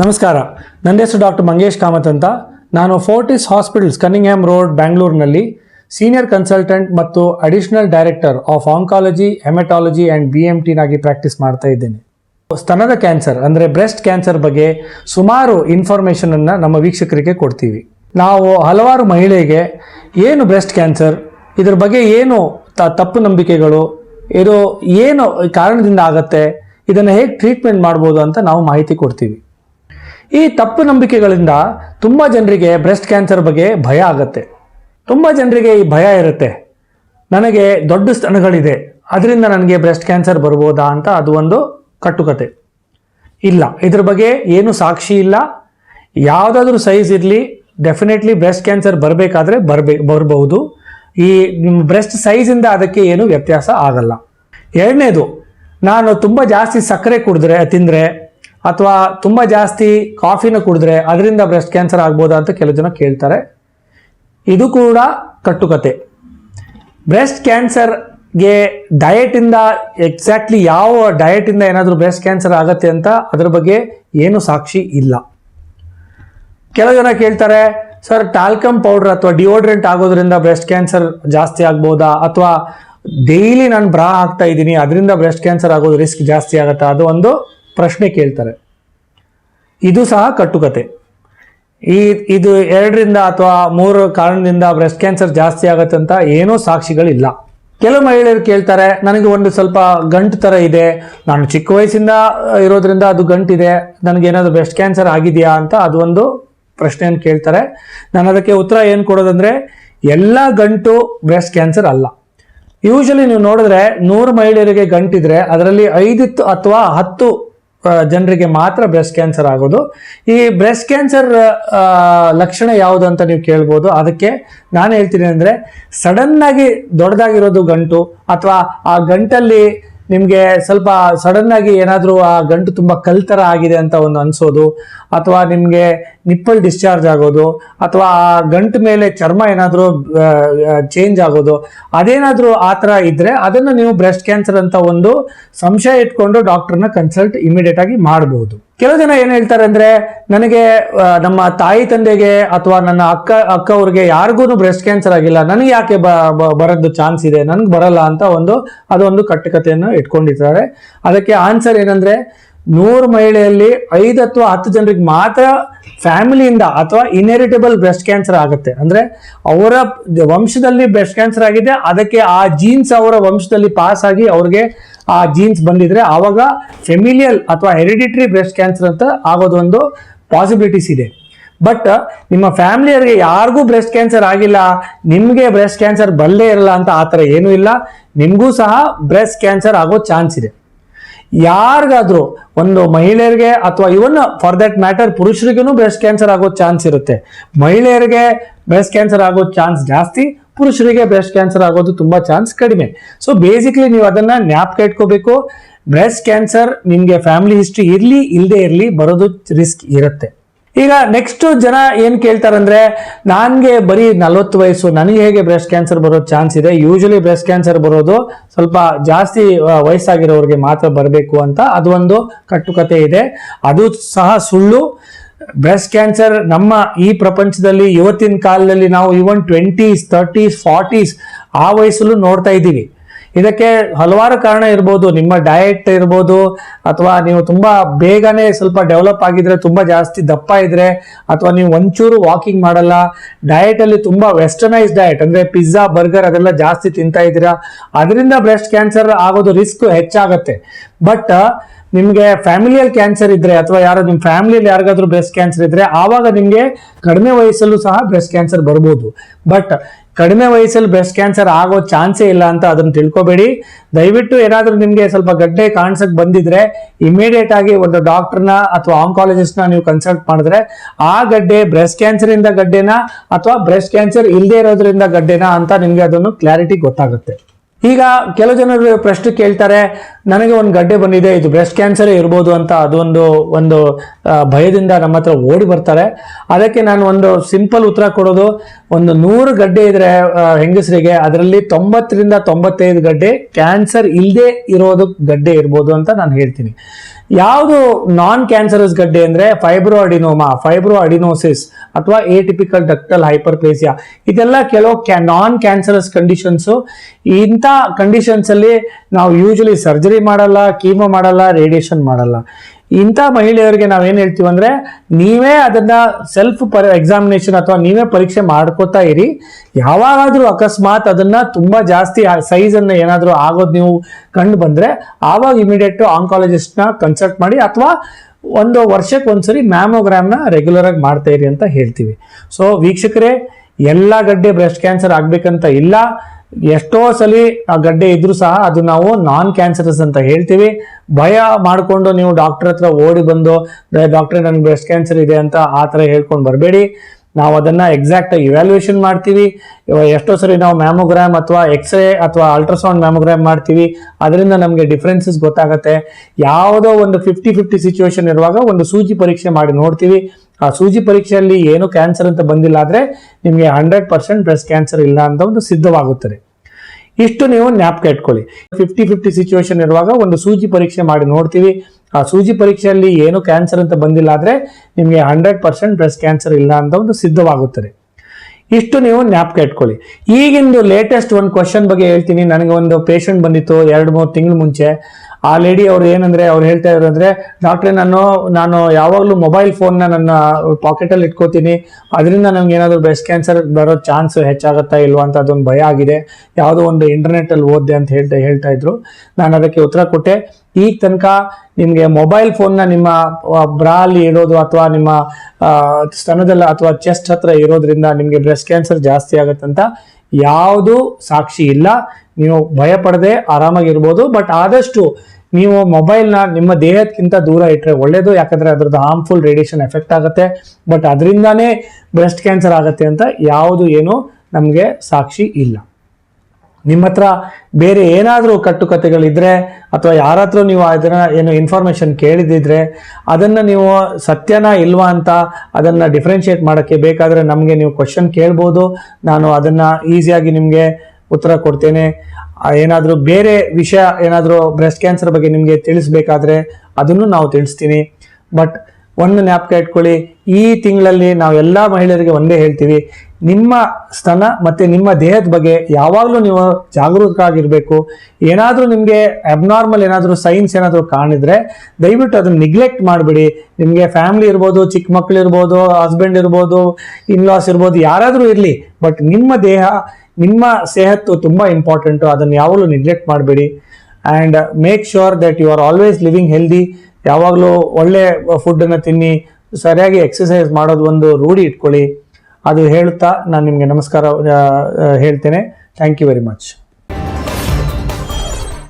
ನಮಸ್ಕಾರ. ನನ್ನ ಹೆಸರು ಡಾಕ್ಟರ್ ಮಂಗೇಶ್ ಕಾಮತ್ ಅಂತ. ನಾನು ಫೋರ್ಟಿಸ್ ಹಾಸ್ಪಿಟಲ್ಸ್ ಕನ್ನಿಂಗ್ಹ್ಯಾಮ್ ರೋಡ್, ಬ್ಯಾಂಗ್ಳೂರಿನಲ್ಲಿ. ಸೀನಿಯರ್ ಕನ್ಸಲ್ಟೆಂಟ್ ಮತ್ತು additional director of oncology, haematology and B M ಟಿನಾಗಿ practice ಮಾಡ್ತಾ ಇದ್ದೇನೆ. ಸ್ತನದ ಕ್ಯಾನ್ಸರ್, ಅಂದರೆ ಬ್ರೆಸ್ಟ್ ಕ್ಯಾನ್ಸರ್ ಬಗ್ಗೆ ಸುಮಾರು ಇನ್ಫಾರ್ಮೇಷನನ್ನು ನಮ್ಮ ವೀಕ್ಷಕರಿಗೆ ಕೊಡ್ತೀವಿ. ನಾವು ಹಲವಾರು ಮಹಿಳೆಗೆ ಏನು ಬ್ರೆಸ್ಟ್ ಕ್ಯಾನ್ಸರ್, ಇದ್ರ ಬಗ್ಗೆ ಏನು ತ- ತಪ್ಪು ನಂಬಿಕೆಗಳು, ಇದು ಏನು ಕಾರಣದಿಂದ ಆಗತ್ತೆ, ಇದನ್ನು ಹೇಗೆ ಟ್ರೀಟ್ಮೆಂಟ್ ಮಾಡ್ಬೋದು ಅಂತ ನಾವು ಮಾಹಿತಿ ಕೊಡ್ತೀವಿ. ಈ ತಪ್ಪು ನಂಬಿಕೆಗಳಿಂದ ತುಂಬ ಜನರಿಗೆ ಬ್ರೆಸ್ಟ್ ಕ್ಯಾನ್ಸರ್ ಬಗ್ಗೆ ಭಯ ಆಗುತ್ತೆ. ತುಂಬ ಜನರಿಗೆ ಈ ಭಯ ಇರುತ್ತೆ. ನನಗೆ ದೊಡ್ಡ ಸ್ತನಗಳಿದೆ. ಅದರಿಂದ ನನಗೆ ಬ್ರೆಸ್ಟ್ ಕ್ಯಾನ್ಸರ್ ಬರ್ಬೋದಾ ಅಂತ ಅದು ಒಂದು ಕಟ್ಟುಕತೆ. ಇಲ್ಲ, ಇದ್ರ ಬಗ್ಗೆ ಏನು ಸಾಕ್ಷಿ ಇಲ್ಲ. ಯಾವುದಾದ್ರೂ ಸೈಜ್ ಇರಲಿ ಡೆಫಿನೆಟ್ಲಿ ಬ್ರೆಸ್ಟ್ ಕ್ಯಾನ್ಸರ್ ಬರಬೇಕಾದ್ರೆ ಬರ್ಬೇ, ಬರಬಹುದು. ಈ ಬ್ರೆಸ್ಟ್ ಸೈಜಿಂದ ಅದಕ್ಕೆ ಏನು ವ್ಯತ್ಯಾಸ ಆಗಲ್ಲ. ಎರಡನೇದು, ನಾನು ತುಂಬ ಜಾಸ್ತಿ ಸಕ್ಕರೆ ಕುಡಿದ್ರೆ, ತಿಂದರೆ ಅಥವಾ ತುಂಬ ಜಾಸ್ತಿ ಕಾಫಿನ ಕುಡಿದ್ರೆ ಅದರಿಂದ ಬ್ರೆಸ್ಟ್ ಕ್ಯಾನ್ಸರ್ ಆಗ್ಬೋದಾ ಅಂತ ಕೆಲವು ಜನ ಕೇಳ್ತಾರೆ. ಇದು ಕೂಡ ಕಟ್ಟುಕತೆ. ಬ್ರೆಸ್ಟ್ ಕ್ಯಾನ್ಸರ್ಗೆ ಡಯಟಿಂದ ಎಕ್ಸಾಕ್ಟ್ಲಿ ಯಾವ ಡಯಟಿಂದ ಏನಾದರೂ ಬ್ರೆಸ್ಟ್ ಕ್ಯಾನ್ಸರ್ ಆಗತ್ತೆ ಅಂತ ಅದರ ಬಗ್ಗೆ ಏನು ಸಾಕ್ಷಿ ಇಲ್ಲ. ಕೆಲವು ಜನ ಕೇಳ್ತಾರೆ, ಸರ್ ಟಾಲ್ಕಮ್ ಪೌಡರ್ ಅಥವಾ ಡಿಯೋಡ್ರೆಂಟ್ ಆಗೋದ್ರಿಂದ ಬ್ರೆಸ್ಟ್ ಕ್ಯಾನ್ಸರ್ ಜಾಸ್ತಿ ಆಗ್ಬೋದಾ? ಅಥವಾ ಡೈಲಿ ನಾನು ಬ್ರಾ ಹಾಕ್ತಾ ಇದ್ದೀನಿ, ಅದರಿಂದ ಬ್ರೆಸ್ಟ್ ಕ್ಯಾನ್ಸರ್ ಆಗೋದು ರಿಸ್ಕ್ ಜಾಸ್ತಿ ಆಗುತ್ತಾ? ಅದು ಒಂದು ಪ್ರಶ್ನೆ ಕೇಳ್ತಾರೆ. ಇದು ಸಹ ಕಟ್ಟುಕತೆ. ಈ, ಇದು ಎರಡರಿಂದ ಅಥವಾ ಮೂರು ಕಾರಣದಿಂದ ಬ್ರೆಸ್ಟ್ ಕ್ಯಾನ್ಸರ್ ಜಾಸ್ತಿ ಆಗತ್ತೆ ಅಂತ ಏನೂ ಸಾಕ್ಷಿಗಳಿಲ್ಲ. ಕೆಲವು ಮಹಿಳೆಯರು ಕೇಳ್ತಾರೆ, ನನಗೆ ಒಂದು ಸ್ವಲ್ಪ ಗಂಟು ಥರ ಇದೆ. ನಾನು ಚಿಕ್ಕ ವಯಸ್ಸಿಂದ ಇರೋದ್ರಿಂದ ಅದು ಗಂಟಿದೆ. ನನಗೇನಾದರೂ ಬ್ರೆಸ್ಟ್ ಕ್ಯಾನ್ಸರ್ ಆಗಿದೆಯಾ ಅಂತ ಅದು ಒಂದು ಪ್ರಶ್ನೆಯನ್ನು ಕೇಳ್ತಾರೆ. ನಾನು ಅದಕ್ಕೆ ಉತ್ತರ ಏನು ಕೊಡೋದಂದ್ರೆ, ಎಲ್ಲ ಗಂಟು ಬ್ರೆಸ್ಟ್ ಕ್ಯಾನ್ಸರ್ ಅಲ್ಲ. ಯೂಶಲಿ ನೀವು ನೋಡಿದ್ರೆ ನೂರು ಮಹಿಳೆಯರಿಗೆ ಗಂಟಿದ್ರೆ, ಅದರಲ್ಲಿ ಐದಿತ್ತು ಅಥವಾ ಹತ್ತು ಜನರಿಗೆ ಮಾತ್ರ ಬ್ರೆಸ್ಟ್ ಕ್ಯಾನ್ಸರ್ ಆಗೋದು. ಈ ಬ್ರೆಸ್ಟ್ ಕ್ಯಾನ್ಸರ್ ಲಕ್ಷಣ ಯಾವುದು ಅಂತ ನೀವು ಕೇಳ್ಬೋದು. ಅದಕ್ಕೆ ನಾನು ಹೇಳ್ತೀನಿ ಅಂದರೆ ಸಡನ್ನಾಗಿ ದೊಡ್ಡದಾಗಿರೋದು ಗಂಟು, ಅಥವಾ ಆ ಗಂಟಲ್ಲಿ ನಿಮಗೆ ಸ್ವಲ್ಪ ಸಡನ್ನಾಗಿ ಏನಾದರೂ ಆ ಗಂಟು ತುಂಬ ಕಲ್ತರ ಆಗಿದೆ ಅಂತ ಒಂದು ಅನಿಸೋದು, ಅಥವಾ ನಿಮಗೆ ನಿಪ್ಪಲ್ ಡಿಸ್ಚಾರ್ಜ್ ಆಗೋದು, ಅಥವಾ ಆ ಗಂಟು ಮೇಲೆ ಚರ್ಮ ಏನಾದರೂ ಚೇಂಜ್ ಆಗೋದು, ಅದೇನಾದರೂ ಆ ಥರ ಇದ್ದರೆ ಅದನ್ನು ನೀವು ಬ್ರೆಸ್ಟ್ ಕ್ಯಾನ್ಸರ್ ಅಂತ ಒಂದು ಸಂಶಯ ಇಟ್ಕೊಂಡು ಡಾಕ್ಟರ್ನ ಕನ್ಸಲ್ಟ್ ಇಮಿಡಿಯೇಟ್ ಆಗಿ ಮಾಡಬಹುದು ಕೆಲವು ಜನ ಏನು ಹೇಳ್ತಾರೆ ಅಂದರೆ, ನನಗೆ ನಮ್ಮ ತಾಯಿ ತಂದೆಗೆ ಅಥವಾ ನನ್ನ ಅಕ್ಕ ಅಕ್ಕ ಅವ್ರಿಗೆ ಯಾರಿಗೂ ಬ್ರೆಸ್ಟ್ ಕ್ಯಾನ್ಸರ್ ಆಗಿಲ್ಲ, ನನಗೆ ಯಾಕೆ ಬರೋದು ಚಾನ್ಸ್ ಇದೆ, ನನಗೆ ಬರಲ್ಲ ಅಂತ ಒಂದು, ಅದೊಂದು ಕಟ್ಟುಕತೆಯನ್ನು ಇಟ್ಕೊಂಡಿರ್ತಾರೆ. ಅದಕ್ಕೆ ಆನ್ಸರ್ ಏನಂದ್ರೆ ನೂರು ಮಹಿಳೆಯಲ್ಲಿ ಐದು ಅಥವಾ ಹತ್ತು ಜನರಿಗೆ ಮಾತ್ರ ಫ್ಯಾಮಿಲಿಯಿಂದ ಅಥವಾ ಇನ್ಹೆರಿಟೇಬಲ್ ಬ್ರೆಸ್ಟ್ ಕ್ಯಾನ್ಸರ್ ಆಗುತ್ತೆ. ಅಂದ್ರೆ ಅವರ ವಂಶದಲ್ಲಿ ಬ್ರೆಸ್ಟ್ ಕ್ಯಾನ್ಸರ್ ಆಗಿದೆ, ಅದಕ್ಕೆ ಆ ಜೀನ್ಸ್ ಅವರ ವಂಶದಲ್ಲಿ ಪಾಸ್ ಆಗಿ ಅವ್ರಿಗೆ ಆ ಜೀನ್ಸ್ ಬಂದಿದ್ರೆ ಆವಾಗ ಫೆಮಿಲಿಯಲ್ ಅಥವಾ ಹೆರಿಡಿಟರಿ ಬ್ರೆಸ್ಟ್ ಕ್ಯಾನ್ಸರ್ ಅಂತ ಆಗೋದು ಒಂದು ಪಾಸಿಬಿಲಿಟೀಸ್ ಇದೆ. ಬಟ್ ನಿಮ್ಮ ಫ್ಯಾಮಿಲಿಯವರಿಗೆ ಯಾರಿಗೂ ಬ್ರೆಸ್ಟ್ ಕ್ಯಾನ್ಸರ್ ಆಗಿಲ್ಲ, ನಿಮಗೆ ಬ್ರೆಸ್ಟ್ ಕ್ಯಾನ್ಸರ್ ಬಲ್ಲೇ ಇರಲ್ಲ ಅಂತ ಆ ಥರ ಏನೂ ಇಲ್ಲ, ನಿಮಗೂ ಸಹ ಬ್ರೆಸ್ಟ್ ಕ್ಯಾನ್ಸರ್ ಆಗೋ ಚಾನ್ಸ್ ಇದೆ. ಯಾರಿಗಾದ್ರೂ ಒಂದು ಮಹಿಳೆಯರಿಗೆ ಅಥವಾ ಇವನ್ ಫಾರ್ ದಟ್ ಮ್ಯಾಟರ್ ಪುರುಷರಿಗೂ ಬ್ರೆಸ್ಟ್ ಕ್ಯಾನ್ಸರ್ ಆಗೋ ಚಾನ್ಸ್ ಇರುತ್ತೆ. ಮಹಿಳೆಯರಿಗೆ ಬ್ರೆಸ್ಟ್ ಕ್ಯಾನ್ಸರ್ ಆಗೋ ಚಾನ್ಸ್ ಜಾಸ್ತಿ, ಪುರುಷರಿಗೆ ಬ್ರೆಸ್ಟ್ ಕ್ಯಾನ್ಸರ್ ಆಗೋದು ತುಂಬಾ ಚಾನ್ಸ್ ಕಡಿಮೆ. ಸೊ ಬೇಸಿಕ್ಲಿ ನೀವು ಅದನ್ನ ಜ್ಞಾಪಕ ಇಟ್ಕೋಬೇಕು. ಬ್ರೆಸ್ಟ್ ಕ್ಯಾನ್ಸರ್ ನಿಮಗೆ ಫ್ಯಾಮಿಲಿ ಹಿಸ್ಟ್ರಿ ಇರಲಿ ಇಲ್ಲದೆ ಇರಲಿ ಬರೋದು ರಿಸ್ಕ್ ಇರುತ್ತೆ. ಈಗ ನೆಕ್ಸ್ಟ್ ಜನ ಏನ್ ಕೇಳ್ತಾರಂದ್ರೆ, ನನ್ಗೆ ಬರೀ ನಲವತ್ತು ವಯಸ್ಸು, ನನಗೆ ಹೇಗೆ ಬ್ರೆಸ್ಟ್ ಕ್ಯಾನ್ಸರ್ ಬರೋ ಚಾನ್ಸ್ ಇದೆ? ಯೂಶಲಿ ಬ್ರೆಸ್ಟ್ ಕ್ಯಾನ್ಸರ್ ಬರೋದು ಸ್ವಲ್ಪ ಜಾಸ್ತಿ ವಯಸ್ಸಾಗಿರೋರಿಗೆ ಮಾತ್ರ ಬರಬೇಕು ಅಂತ ಅದು ಒಂದು ಕಟ್ಟುಕತೆ ಇದೆ. ಅದು ಸಹ ಸುಳ್ಳು. ಬ್ರೆಸ್ಟ್ ಕ್ಯಾನ್ಸರ್ ನಮ್ಮ ಈ ಪ್ರಪಂಚದಲ್ಲಿ ಇವತ್ತಿನ ಕಾಲದಲ್ಲಿ ನಾವು ಇವನ್ ಟ್ವೆಂಟೀಸ್ ತರ್ಟೀಸ್ ಫಾರ್ಟೀಸ್ ಆ ವಯಸ್ಸಲ್ಲೂ ನೋಡ್ತಾ ಇದ್ದೀವಿ. ಇದಕ್ಕೆ ಹಲವಾರು ಕಾರಣ ಇರ್ಬೋದು. ನಿಮ್ಮ ಡಯಟ್ ಇರ್ಬೋದು, ಅಥವಾ ನೀವು ತುಂಬಾ ಬೇಗನೆ ಸ್ವಲ್ಪ ಡೆವಲಪ್ ಆಗಿದ್ರೆ, ತುಂಬಾ ಜಾಸ್ತಿ ದಪ್ಪ ಇದ್ರೆ, ಅಥವಾ ನೀವು ಒಂಚೂರು ವಾಕಿಂಗ್ ಮಾಡಲ್ಲ ಡಯಟ್ ಅಲ್ಲಿ ತುಂಬಾ ವೆಸ್ಟರ್ನೈಸ್ ಡಯಟ್ ಅಂದ್ರೆ ಪಿಜ್ಜಾ ಬರ್ಗರ್ ಅದೆಲ್ಲ ಜಾಸ್ತಿ ತಿಂತಾ ಇದ್ದೀರಾ? ಅದರಿಂದ ಬ್ರೆಸ್ಟ್ ಕ್ಯಾನ್ಸರ್ ಆಗೋದು ರಿಸ್ಕ್ ಹೆಚ್ಚಾಗತ್ತೆ. ಬಟ್ ನಿಮಗೆ ಫ್ಯಾಮಿಲಿಯಲ್ಲಿ ಕ್ಯಾನ್ಸರ್ ಇದ್ರೆ, ಅಥವಾ ಯಾರೋ ನಿಮ್ಮ ಫ್ಯಾಮಿಲಿಯಲ್ಲಿ ಯಾರಿಗಾದ್ರೂ ಬ್ರೆಸ್ಟ್ ಕ್ಯಾನ್ಸರ್ ಇದ್ರೆ, ಆವಾಗ ನಿಮಗೆ ಕಡಿಮೆ ವಯಸ್ಸಲ್ಲೂ ಸಹ ಬ್ರೆಸ್ಟ್ ಕ್ಯಾನ್ಸರ್ ಬರ್ಬೋದು. ಬಟ್ ಕಡಿಮೆ ವಯಸ್ಸಲ್ಲಿ ಬ್ರೆಸ್ಟ್ ಕ್ಯಾನ್ಸರ್ ಆಗೋ ಚಾನ್ಸೇ ಇಲ್ಲ ಅಂತ ಅದನ್ನ ತಿಳ್ಕೊಬೇಡಿ. ದಯವಿಟ್ಟು ಏನಾದರೂ ನಿಮಗೆ ಸ್ವಲ್ಪ ಗಡ್ಡೆ ಕಾಣಿಸಕ್ ಬಂದಿದ್ರೆ ಇಮಿಡಿಯೇಟ್ ಆಗಿ ಒಂದು ಡಾಕ್ಟರ್ನ ಅಥವಾ ಆಂಕಾಲಜಿಸ್ಟ್ನ ನೀವು ಕನ್ಸಲ್ಟ್ ಮಾಡಿದ್ರೆ ಆ ಗಡ್ಡೆ ಬ್ರೆಸ್ಟ್ ಕ್ಯಾನ್ಸರ್ ಇಂದ ಗಡ್ಡೆನಾ ಅಥವಾ ಬ್ರೆಸ್ಟ್ ಕ್ಯಾನ್ಸರ್ ಇಲ್ಲದೆ ಇರೋದ್ರಿಂದ ಗಡ್ಡೆನ ಅಂತ ನಿಮಗೆ ಅದನ್ನು ಕ್ಲಾರಿಟಿ ಗೊತ್ತಾಗುತ್ತೆ. ಈಗ ಕೆಲವು ಜನರು ಪ್ರಶ್ನೆ ಕೇಳ್ತಾರೆ ನನಗೆ ಒಂದು ಗಡ್ಡೆ ಬಂದಿದೆ, ಇದು ಬ್ರೆಸ್ಟ್ ಕ್ಯಾನ್ಸರ್ ಇರ್ಬೋದು ಅಂತ ಅದೊಂದು ಒಂದು ಭಯದಿಂದ ನಮ್ಮ ಹತ್ರ ಓಡಿ ಬರ್ತಾರೆ. ಅದಕ್ಕೆ ನಾನು ಒಂದು ಸಿಂಪಲ್ ಉತ್ತರ ಕೊಡೋದು, ಒಂದು ನೂರು ಗಡ್ಡೆ ಇದ್ರೆ ಹೆಂಗಸರಿಗೆ ಅದರಲ್ಲಿ ತೊಂಬತ್ತರಿಂದ ತೊಂಬತ್ತೈದು ಗಡ್ಡೆ ಕ್ಯಾನ್ಸರ್ ಇಲ್ಲದೆ ಇರೋದು ಗಡ್ಡೆ ಇರ್ಬೋದು ಅಂತ ನಾನು ಹೇಳ್ತೀನಿ. ಯಾವುದು ನಾನ್ ಕ್ಯಾನ್ಸರಸ್ ಗಡ್ಡೆ ಅಂದ್ರೆ ಫೈಬ್ರೋ ಅಡಿನೋಮಾ ಫೈಬ್ರೋ ಅಡಿನೋಸಿಸ್ ಅಥವಾ ಎ ಟಿಪಿಕಲ್ ಡಕ್ಟಲ್ ಹೈಪರ್ಪ್ಲೇಸಿಯಾ ಇದೆಲ್ಲ ಕೆಲವು ನಾನ್ ಕ್ಯಾನ್ಸರಸ್ ಕಂಡೀಷನ್ಸ್ ಇಂಥ ಕಂಡೀಷನ್ಸ್ ಅಲ್ಲಿ ನಾವು ಯೂಶಲಿ ಸರ್ಜರಿ ಮಾಡಲ್ಲ ಕೀಮೋ ಮಾಡಲ್ಲ ರೇಡಿಯೇಷನ್ ಮಾಡಲ್ಲ. ಇಂಥ ಮಹಿಳೆಯರಿಗೆ ನಾವೇನು ಹೇಳ್ತೀವಿ ಅಂದರೆ, ನೀವೇ ಅದನ್ನ ಸೆಲ್ಫ್ ಪರ್ ಎಕ್ಸಾಮಿನೇಷನ್ ಅಥವಾ ನೀವೇ ಪರೀಕ್ಷೆ ಮಾಡ್ಕೋತಾ ಇರಿ. ಯಾವಾಗಾದರೂ ಅಕಸ್ಮಾತ್ ಅದನ್ನ ತುಂಬ ಜಾಸ್ತಿ ಸೈಜನ್ನು ಏನಾದರೂ ಆಗೋದು ನೀವು ಕಂಡು ಬಂದರೆ, ಆವಾಗ ಇಮಿಡಿಯೇಟು ಆಂಕಾಲಜಿಸ್ಟ್ನ ಕನ್ಸಲ್ಟ್ ಮಾಡಿ ಅಥವಾ ಒಂದು ವರ್ಷಕ್ಕೆ ಒಂದ್ಸರಿ ಮ್ಯಾಮೋಗ್ರಾಮ್ನ ರೆಗ್ಯುಲರ್ ಆಗಿ ಮಾಡ್ತಾ ಇರಿ ಅಂತ ಹೇಳ್ತೀವಿ. ಸೊ ವೀಕ್ಷಕರೇ, ಎಲ್ಲ ಗಡ್ಡೆ ಬ್ರೆಸ್ಟ್ ಕ್ಯಾನ್ಸರ್ ಆಗಬೇಕಂತ ಇಲ್ಲ. ಎಷ್ಟೋ ಸಲಿ ಆ ಗಡ್ಡೆ ಇದ್ರೂ ಸಹ ಅದು ನಾವು ನಾನ್ ಕ್ಯಾನ್ಸರಸ್ ಅಂತ ಹೇಳ್ತೀವಿ. ಭಯ ಮಾಡಿಕೊಂಡು ನೀವು ಡಾಕ್ಟರ್ ಹತ್ರ ಓಡಿ ಬಂದು ಡಾಕ್ಟರ್ ನನಗೆ ಬ್ರೆಸ್ಟ್ ಕ್ಯಾನ್ಸರ್ ಇದೆ ಅಂತ ಆ ಥರ ಹೇಳ್ಕೊಂಡು ಬರಬೇಡಿ. ನಾವು ಅದನ್ನ ಎಕ್ಸಾಕ್ಟ್ ಇವ್ಯಾಲ್ಯೂಯೇಷನ್ ಮಾಡ್ತೀವಿ. ಎಷ್ಟೋ ಸರಿ ನಾವು ಮ್ಯಾಮೋಗ್ರಾಮ್ ಅಥವಾ ಎಕ್ಸ್ರೇ ಅಥವಾ ಅಲ್ಟ್ರಾಸೌಂಡ್ ಮ್ಯಾಮೋಗ್ರಾಮ್ ಮಾಡ್ತೀವಿ. ಅದರಿಂದ ನಮಗೆ ಡಿಫ್ರೆನ್ಸಸ್ ಗೊತ್ತಾಗುತ್ತೆ. ಯಾವುದೋ ಒಂದು ಫಿಫ್ಟಿ ಫಿಫ್ಟಿ ಸಿಚುವೇಶನ್ ಇರುವಾಗ ಒಂದು ಸೂಜಿ ಪರೀಕ್ಷೆ ಮಾಡಿ ನೋಡ್ತೀವಿ. ಆ ಸೂಜಿ ಪರೀಕ್ಷೆಯಲ್ಲಿ ಏನು ಕ್ಯಾನ್ಸರ್ ಅಂತ ಬಂದಿಲ್ಲ ಆದ್ರೆ ನಿಮಗೆ ಹಂಡ್ರೆಡ್ ಪರ್ಸೆಂಟ್ ಬ್ರೆಸ್ಟ್ ಕ್ಯಾನ್ಸರ್ ಇಲ್ಲ ಅಂತ ಒಂದು ಸಿದ್ಧವಾಗುತ್ತದೆ. ಇಷ್ಟು ನೀವು ಜ್ಞಾಪಕ ಇಟ್ಕೊಳ್ಳಿ. ಫಿಫ್ಟಿ ಫಿಫ್ಟಿ ಸಿಚುವೇಶನ್ ಇರುವಾಗ ಒಂದು ಸೂಜಿ ಪರೀಕ್ಷೆ ಮಾಡಿ ನೋಡ್ತೀವಿ. ಆ ಸೂಜಿ ಪರೀಕ್ಷೆಯಲ್ಲಿ ಏನು ಕ್ಯಾನ್ಸರ್ ಅಂತ ಬಂದಿಲ್ಲ ಆದ್ರೆ ನಿಮಗೆ ಹಂಡ್ರೆಡ್ ಪರ್ಸೆಂಟ್ ಬ್ರೆಸ್ಟ್ ಕ್ಯಾನ್ಸರ್ ಇಲ್ಲ ಅಂತ ಒಂದು ಸಿದ್ಧವಾಗುತ್ತದೆ. ಇಷ್ಟು ನೀವು ಜ್ಞಾಪಕ ಇಟ್ಕೊಳ್ಳಿ. ಈಗಿಂದು ಲೇಟೆಸ್ಟ್ ಒಂದು ಕ್ವಶನ್ ಬಗ್ಗೆ ಹೇಳ್ತೀನಿ. ನನಗೆ ಒಂದು ಪೇಷಂಟ್ ಬಂದಿತ್ತು ಎರಡು ಮೂರು ತಿಂಗಳು ಮುಂಚೆ. ಆ ಲೇಡಿ ಅವ್ರು ಏನಂದ್ರೆ, ಅವ್ರು ಹೇಳ್ತಾ ಇದ್ರು ಅಂದ್ರೆ ಡಾಕ್ಟ್ರೆ ನಾನು ನಾನು ಯಾವಾಗಲೂ ಮೊಬೈಲ್ ಫೋನ್ನ ನನ್ನ ಪಾಕೆಟಲ್ಲಿ ಇಟ್ಕೋತೀನಿ. ಅದರಿಂದ ನಮ್ಗೆ ಏನಾದರೂ ಬ್ರೆಸ್ಟ್ ಕ್ಯಾನ್ಸರ್ ಬರೋ ಚಾನ್ಸ್ ಹೆಚ್ಚಾಗುತ್ತಾ ಇಲ್ವಾ ಅಂತ ಅದೊಂದು ಭಯ ಆಗಿದೆ. ಯಾವುದೋ ಒಂದು ಇಂಟರ್ನೆಟ್ಟಲ್ಲಿ ಓದ್ದೆ ಅಂತ ಹೇಳ್ತಾ ಹೇಳ್ತಾ ಇದ್ರು. ನಾನು ಅದಕ್ಕೆ ಉತ್ತರ ಕೊಟ್ಟೆ. ಈಗ ತನಕ ನಿಮಗೆ ಮೊಬೈಲ್ ಫೋನ್ನ ನಿಮ್ಮ ಬ್ರಾ ಅಲ್ಲಿ ಇರೋದು ಅಥವಾ ನಿಮ್ಮ ಸ್ತನದಲ್ಲಿ ಅಥವಾ ಚೆಸ್ಟ್ ಹತ್ರ ಇರೋದ್ರಿಂದ ನಿಮಗೆ ಬ್ರೆಸ್ಟ್ ಕ್ಯಾನ್ಸರ್ ಜಾಸ್ತಿ ಆಗುತ್ತಂತ ಯಾವುದು ಸಾಕ್ಷಿ ಇಲ್ಲ. ನೀವು ಭಯ ಪಡದೆ ಆರಾಮಾಗಿರ್ಬೋದು. ಬಟ್ ಆದಷ್ಟು ನೀವು ಮೊಬೈಲ್ನ ನಿಮ್ಮ ದೇಹಕ್ಕಿಂತ ದೂರ ಇಟ್ಟರೆ ಒಳ್ಳೆಯದು ಯಾಕಂದ್ರೆ ಅದರದ್ದು ಹಾರ್ಮ್ಫುಲ್ ರೇಡಿಯೇಷನ್ ಎಫೆಕ್ಟ್ ಆಗುತ್ತೆ. ಬಟ್ ಅದರಿಂದಾನೇ ಬ್ರೆಸ್ಟ್ ಕ್ಯಾನ್ಸರ್ ಆಗುತ್ತೆ ಅಂತ ಯಾವುದು ಏನು ನಮಗೆ ಸಾಕ್ಷಿ ಇಲ್ಲ. ನಿಮ್ಮ ಹತ್ರ ಬೇರೆ ಏನಾದರೂ ಕಟ್ಟುಕತೆಗಳಿದ್ರೆ ಅಥವಾ ಯಾರ ಹತ್ರ ನೀವು ಅದನ್ನು ಏನು ಇನ್ಫಾರ್ಮೇಷನ್ ಕೇಳಿದಿದ್ರೆ, ಅದನ್ನು ನೀವು ಸತ್ಯನಾ ಇಲ್ವಾ ಅಂತ ಅದನ್ನು ಡಿಫ್ರೆನ್ಷಿಯೇಟ್ ಮಾಡೋಕ್ಕೆ ಬೇಕಾದರೆ ನಮಗೆ ನೀವು ಕ್ವಶನ್ ಕೇಳ್ಬೋದು. ನಾನು ಅದನ್ನು ಈಸಿಯಾಗಿ ನಿಮಗೆ ಉತ್ತರ ಕೊಡ್ತೇನೆ. ಏನಾದರೂ ಬೇರೆ ವಿಷಯ ಏನಾದರೂ ಬ್ರೆಸ್ಟ್ ಕ್ಯಾನ್ಸರ್ ಬಗ್ಗೆ ನಿಮಗೆ ತಿಳಿಸ್ಬೇಕಾದ್ರೆ ಅದನ್ನು ನಾವು ತಿಳಿಸ್ತೀನಿ. ಬಟ್ ಒಂದು ಜ್ಞಾಪಕ ಇಟ್ಕೊಳ್ಳಿ. ಈ ತಿಂಗಳಲ್ಲಿ ನಾವು ಎಲ್ಲ ಮಹಿಳೆಯರಿಗೆ ಒಂದೇ ಹೇಳ್ತೀವಿ. ನಿಮ್ಮ ಸ್ತನ ಮತ್ತು ನಿಮ್ಮ ದೇಹದ ಬಗ್ಗೆ ಯಾವಾಗಲೂ ನೀವು ಜಾಗರೂಕರಾಗಿರಬೇಕು. ಏನಾದರೂ ನಿಮಗೆ ಅಬ್ನಾರ್ಮಲ್ ಏನಾದರೂ ಸೈನ್ಸ್ ಏನಾದರೂ ಕಾಣಿದ್ರೆ ದಯವಿಟ್ಟು ಅದನ್ನು ನಿಗ್ಲೆಕ್ಟ್ ಮಾಡಿಬಿಡಿ. ನಿಮಗೆ ಫ್ಯಾಮಿಲಿ ಇರ್ಬೋದು, ಚಿಕ್ಕ ಮಕ್ಕಳು ಇರ್ಬೋದು ಹಸ್ಬೆಂಡ್ ಇರ್ಬೋದು ಇನ್ಲಾಸ್ ಇರ್ಬೋದು ಯಾರಾದರೂ ಇರಲಿ. ಬಟ್ ನಿಮ್ಮ ದೇಹ ನಿಮ್ಮ ಸೇಹತ್ತು ತುಂಬ ಇಂಪಾರ್ಟೆಂಟು ಅದನ್ನು ಯಾವಾಗಲೂ ನೆಗ್ಲೆಕ್ಟ್ ಮಾಡಬೇಡಿ. And make sure that you are always living healthy ಯಾವಾಗಲೂ ಒಳ್ಳೆ ಫುಡ್ಡನ್ನು ತಿನ್ನಿ, ಸರಿಯಾಗಿ ಎಕ್ಸಸೈಸ್ ಮಾಡೋದು ಒಂದು ರೂಢಿ ಇಟ್ಕೊಳ್ಳಿ. ಅದು ಹೇಳುತ್ತಾ ನಾನು ನಿಮಗೆ ನಮಸ್ಕಾರ ಹೇಳ್ತೇನೆ. Thank you very much